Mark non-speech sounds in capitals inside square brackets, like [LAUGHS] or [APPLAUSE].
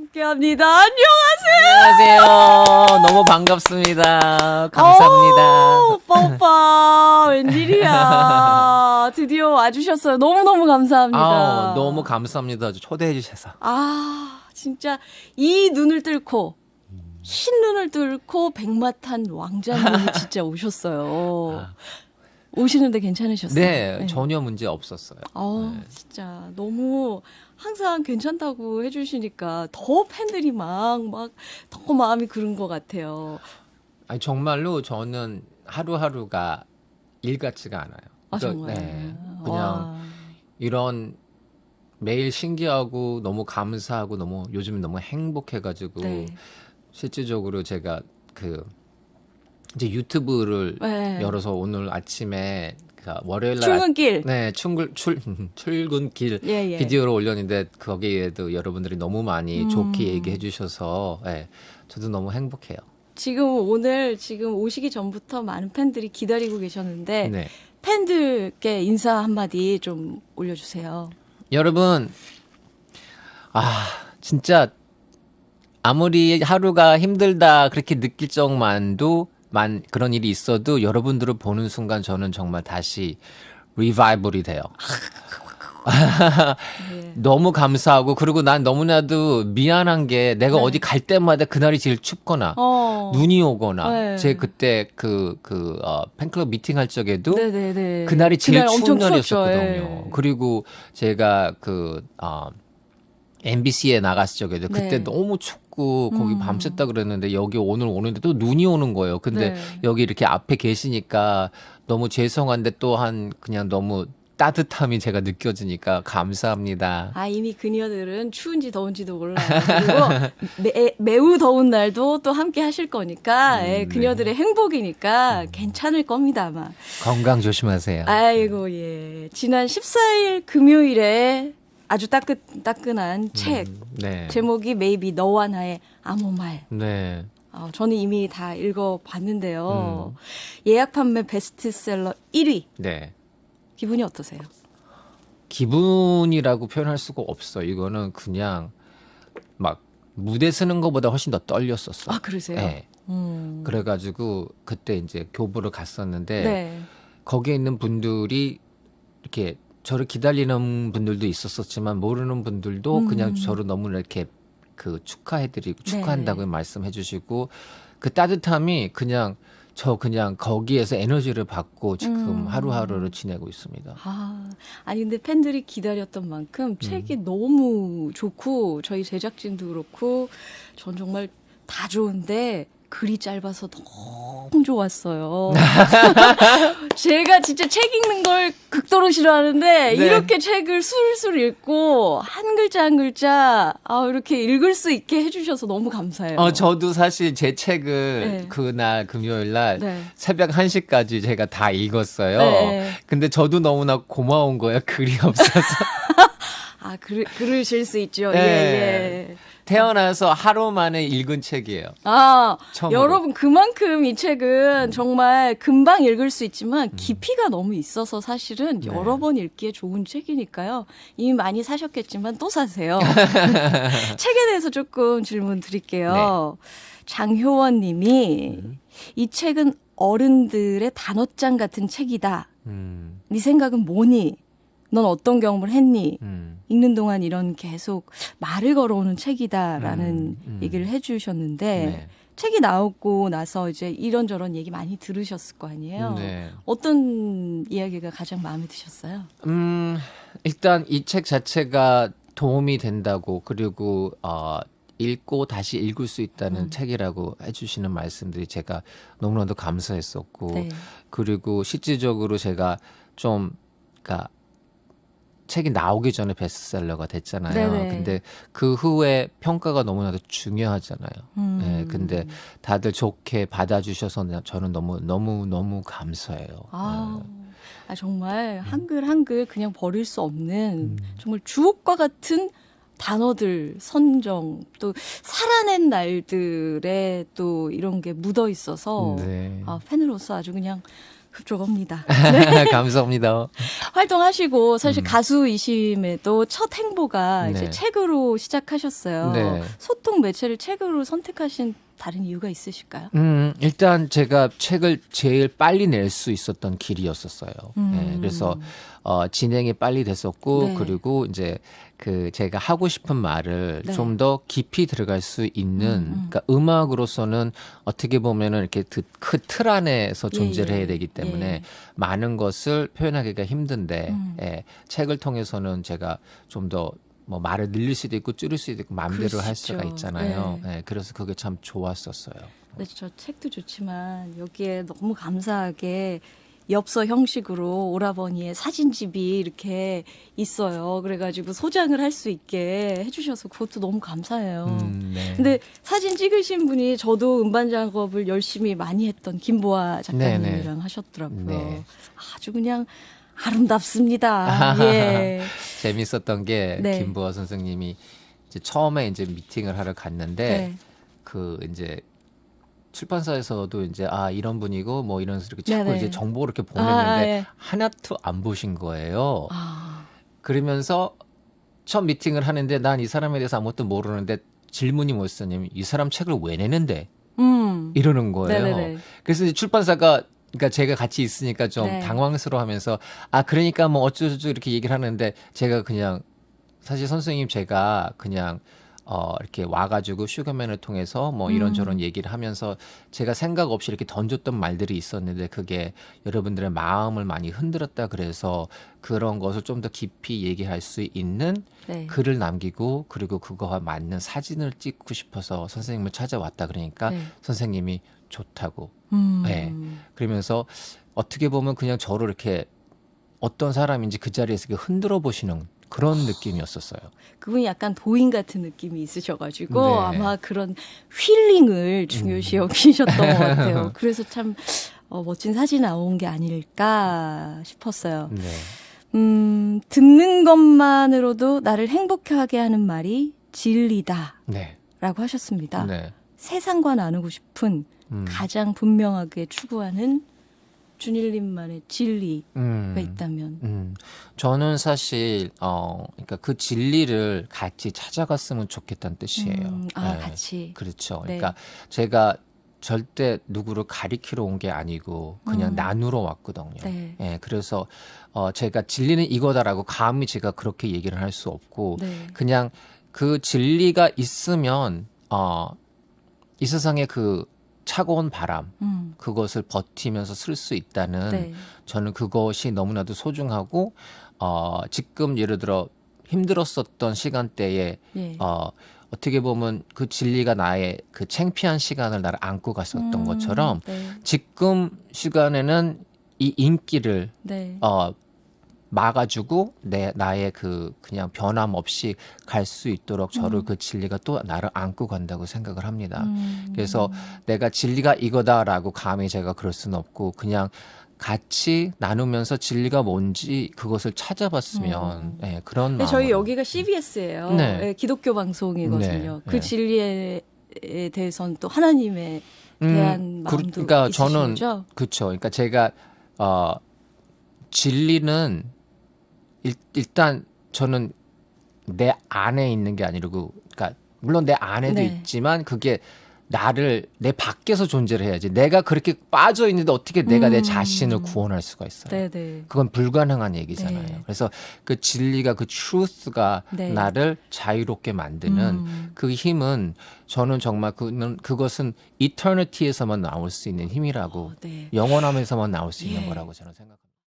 함께합니다. 안녕하세요. 안녕하세요. 너무 반갑습니다. 감사합니다. 오, 오빠 오빠 [LAUGHS] 웬일이야. 드디어 와주셨어요. 너무 너무 감사합니다. 아우, 너무 감사합니다. 초대해 주셔서. 아 진짜 이 눈을 뚫고 흰 눈을 뚫고 백마탄 왕자님이 [LAUGHS] 진짜 오셨어요. 아. 오시는데 괜찮으셨어요? 네, 전혀 문제 없었어요. 어, 진짜 너무 항상 괜찮다고 해주시니까 더 팬들이 막 막 더 마음이 그런 것 같아요. 아니, 정말로 저는 하루하루가 일 같지가 않아요. 아 그러니까, 정말. 네, 그냥 와. 이런 매일 신기하고 너무 감사하고 너무 요즘 너무 행복해가지고 네. 실질적으로 제가 그 이제 유튜브를 네. 열어서 오늘 아침에 그 월요일 날 출근길. 네, 출근 출 [LAUGHS] 출근길 예, 예. 비디오를 올렸는데 거기에도 여러분들이 너무 많이 음. 좋게 얘기해 주셔서 예, 저도 너무 행복해요. 지금 오늘 지금 오시기 전부터 많은 팬들이 기다리고 계셨는데 네. 팬들께 인사 한마디 좀 올려주세요. 여러분 아, 진짜 아무리 하루가 힘들다 그렇게 느낄 적만도 만 그런 일이 있어도 여러분들을 보는 순간 저는 정말 다시 리바이벌이 돼요. 예. [LAUGHS] 너무 감사하고 그리고 난 너무나도 미안한 게 내가 네. 어디 갈 때마다 그날이 제일 춥거나 어. 눈이 오거나 네. 제 그때 그그 어, 팬클럽 미팅 할 적에도 네네네. 그날이 제일 그날 추운. 날이었거든요. 예. 그리고 제가 그 어, MBC에 나갔을 적에도 그때 네. 너무 춥고 거기 음. 밤샜다 그랬는데 여기 오늘 오는데 또 눈이 오는 거예요. 근데 네. 여기 이렇게 앞에 계시니까 너무 죄송한데 또한 그냥 너무 따뜻함이 제가 느껴지니까 감사합니다. 아 이미 그녀들은 추운지 더운지도 몰라요. 그리고 [LAUGHS] 매, 매우 더운 날도 또 함께 하실 거니까 음, 예, 네. 그녀들의 행복이니까 괜찮을 겁니다 아마. 건강 조심하세요. 아이고 예. 지난 14일 금요일에 아주 따끈 따끈한 책 음, 네. 제목이 메이비 너와 나의 아무 말. 네. 어, 저는 이미 다 읽어봤는데요. 음. 예약 판매 베스트셀러 1위. 네. 기분이 어떠세요? 기분이라고 표현할 수가 없어. 이거는 그냥 막 무대 쓰는 것보다 훨씬 더 떨렸었어. 아 그러세요? 네. 음. 그래가지고 그때 이제 교보를 갔었는데 네. 거기에 있는 분들이 이렇게 저를 기다리는 분들도 있었었지만 모르는 분들도 음. 그냥 저를 너무 이렇게 그 축하해드리고 네. 축하한다고 말씀해주시고 그 따뜻함이 그냥 저 그냥 거기에서 에너지를 받고 지금 음. 하루하루를 지내고 있습니다. 아, 아니 근데 팬들이 기다렸던 만큼 음. 책이 너무 좋고 저희 제작진도 그렇고 전 정말 다 좋은데 글이 짧아서 너무 좋았어요. [LAUGHS] 제가 진짜 책 읽는 걸 극도로 싫어하는데 네. 이렇게 책을 술술 읽고 한 글자 한 글자 아, 이렇게 읽을 수 있게 해주셔서 너무 감사해요. 어, 저도 사실 제 책을 네. 그날 금요일 날 네. 새벽 1시까지 제가 다 읽었어요. 네. 근데 저도 너무나 고마운 거야. 글이 없어서. [LAUGHS] 아 그, 그러실 수 있죠. 네. 예 예. 태어나서 하루 만에 읽은 책이에요. 아, 처음으로. 여러분 그만큼 이 음. 책은 정말 금방 읽을 수 있지만 깊이가 너무 있어서 사실은 네. 여러 번 읽기에 좋은 책이니까요. 이미 많이 사셨겠지만 또 사세요. [LAUGHS] [LAUGHS] 책에 대해서 조금 질문 드릴게요. 장효원 님이 음. 이 책은 어른들의 단어장 같은 책이다. 음, 네 생각은 뭐니? 넌 어떤 경험을 했니? 음, 읽는 동안 이런 계속 말을 걸어오는 책이다라는 음, 음. 얘기를 해주셨는데 네. 책이 나오고 나서 이제 이런저런 얘기 많이 들으셨을 거 아니에요. 네. 어떤 이야기가 가장 마음에 드셨어요? 음, 일단 이 책 자체가 도움이 된다고 그리고 어, 읽고 다시 읽을 수 있다는 음. 책이라고 해주시는 말씀들이 제가 너무나도 감사했었고 네. 그리고 실질적으로 제가 좀 그러니까 책이 나오기 전에 베스트셀러가 됐잖아요. 네네. 근데 그 후에 평가가 너무나도 중요하잖아요. 음. 네, 근데 다들 좋게 받아주셔서 나- 저는 너무 너무 너무 감사해요. 아, 네. 아, 정말 한글 한글 그냥 버릴 수 없는 음. 정말 주옥과 같은 단어들 선정 또 살아낸 날들에 또 이런 게 묻어 있어서 네. 아, 팬으로서 아주 그냥 흡족합니다. [LAUGHS] 감사합니다. 활동하시고 사실 가수이심에도 첫 행보가 이제 음. 네. 책으로 시작하셨어요. 네. 소통 매체를 책으로 선택하신 다른 이유가 있으실까요? 음, 일단 제가 책을 제일 빨리 낼 수 있었던 길이었었어요. 음. 네, 그래서 어, 진행이 빨리 됐었고 네. 그리고 이제 그 제가 하고 싶은 말을 네. 좀더 깊이 들어갈 수 있는 음, 음. 그러니까 음악으로서는 어떻게 보면은 이렇게 그 틀 안에서 예, 존재를 예. 해야 되기 때문에 예. 많은 것을 표현하기가 힘든데 음. 예, 책을 통해서는 제가 좀더 뭐 말을 늘릴 수도 있고 줄일 수도 있고 마음대로 할 수가. 있잖아요. 네. 예, 그래서 그게 참 좋았었어요. 네, 저 책도 좋지만 여기에 너무 감사하게 엽서 형식으로 오라버니의 사진집이 이렇게 있어요. 그래가지고 소장을 할 수 있게 해주셔서 그것도 너무 감사해요. 음, 네. 근데 사진 찍으신 분이 저도 음반 작업을 열심히 많이 했던 김보아 작가님이랑 네 네. 하셨더라고요. 네. 아주 그냥 아름답습니다. 예. [LAUGHS] 재밌었던 게 네. 김보아 선생님이 이제 처음에 이제 미팅을 하러 갔는데 네. 그 이제 출판사에서도 이제 아 이런 분이고 뭐 이런 식으로 자꾸 네네. 이제 정보를 이렇게 아, 보냈는데 예. 하나도 안 보신 거예요. 아, 그러면서 처음 미팅을 하는데 난 이 사람에 대해서 아무것도 모르는데 질문이 뭐였냐면 이 사람 책을 왜 내는데 음. 이러는 거예요. 네네네. 그래서 이제 출판사가 그러니까 제가 같이 있으니까 좀 네. 당황스러워하면서 아 그러니까 뭐 어쩌고저쩌고 이렇게 얘기를 하는데 제가 그냥 사실 선생님 제가 그냥 어 이렇게 와가지고 슈가맨을 통해서 뭐 음. 이런저런 얘기를 하면서 제가 생각 없이 이렇게 던졌던 말들이 있었는데 그게 여러분들의 마음을 많이 흔들었다 그래서 그런 것을 좀 더 깊이 얘기할 수 있는 네. 글을 남기고 그리고 그거와 맞는 사진을 찍고 싶어서 선생님을 찾아왔다 그러니까 네. 선생님이 좋다고 음. 네. 그러면서 어떻게 보면 그냥 저를 이렇게 어떤 사람인지 그 자리에서 이렇게 흔들어 보시는 그런 느낌이었었어요. 그분이 약간 도인 같은 느낌이 있으셔가지고 네. 아마 그런 힐링을 중요시 여기셨던 것 같아요. [LAUGHS] 그래서 참 어, 멋진 사진 나온 게 아닐까 싶었어요. 네. 음, 듣는 것만으로도 나를 행복하게 하는 말이 진리다라고 네. 하셨습니다. 네. 세상과 나누고 싶은 음. 가장 분명하게 추구하는 준일님만의 진리가 음. 있다면 음. 저는 사실 어 그러니까 그 진리를 같이 찾아갔으면 좋겠다는 뜻이에요. 음, 아 네. 같이 그렇죠. 네. 그러니까 제가 절대 누구를 가리키러 온 게 아니고 그냥 음. 나누러 왔거든요. 네. 예, 그래서 어 제가 진리는 이거다라고 감히 제가 그렇게 얘기를 할 수 없고 네. 그냥 그 진리가 있으면 어 이 세상에 그 차가운 바람 음, 그것을 버티면서 쓸 수 있다는 네. 저는 그것이 너무나도 소중하고 어 지금 예를 들어 힘들었었던 시간대에 예. 어 어떻게 보면 그 진리가 나의 그 창피한 시간을 나를 안고 갔었던 음, 것처럼 네. 지금 시간에는 이 인기를 네. 어 막아주고 내 나의 그 그냥 변함 없이 갈 수 있도록 저를 음. 그 진리가 또 나를 안고 간다고 생각을 합니다. 음, 그래서 내가 진리가 이거다라고 감히 제가 그럴 수는 없고 그냥 같이 나누면서 진리가 뭔지 그것을 찾아봤으면 음. 예, 그런 마음. 저희 여기가 CBS예요. 네. 기독교 방송이거든요. 네, 그 네. 진리에 대해서는 또 하나님에 대한 그, 마음도 그러니까 있으신 저는? 그렇죠. 그러니까 제가 어 진리는 일, 일단 저는 내 안에 있는 게 아니고 그러니까 물론 내 안에도 네. 있지만 그게 나를 내 밖에서 존재를 해야지. 내가 그렇게 빠져 있는데 어떻게 내가 내 음. 자신을 구원할 수가 있어요? 네네. 그건 불가능한 얘기잖아요. 네. 그래서 그 진리가 그 truth가 네. 나를 자유롭게 만드는 음, 그 힘은 저는 정말 그는 그것은 eternity에서만 나올 수 있는 힘이라고 네. 영원하면서만 나올 수 있는 예. 거라고 저는 생각합니다.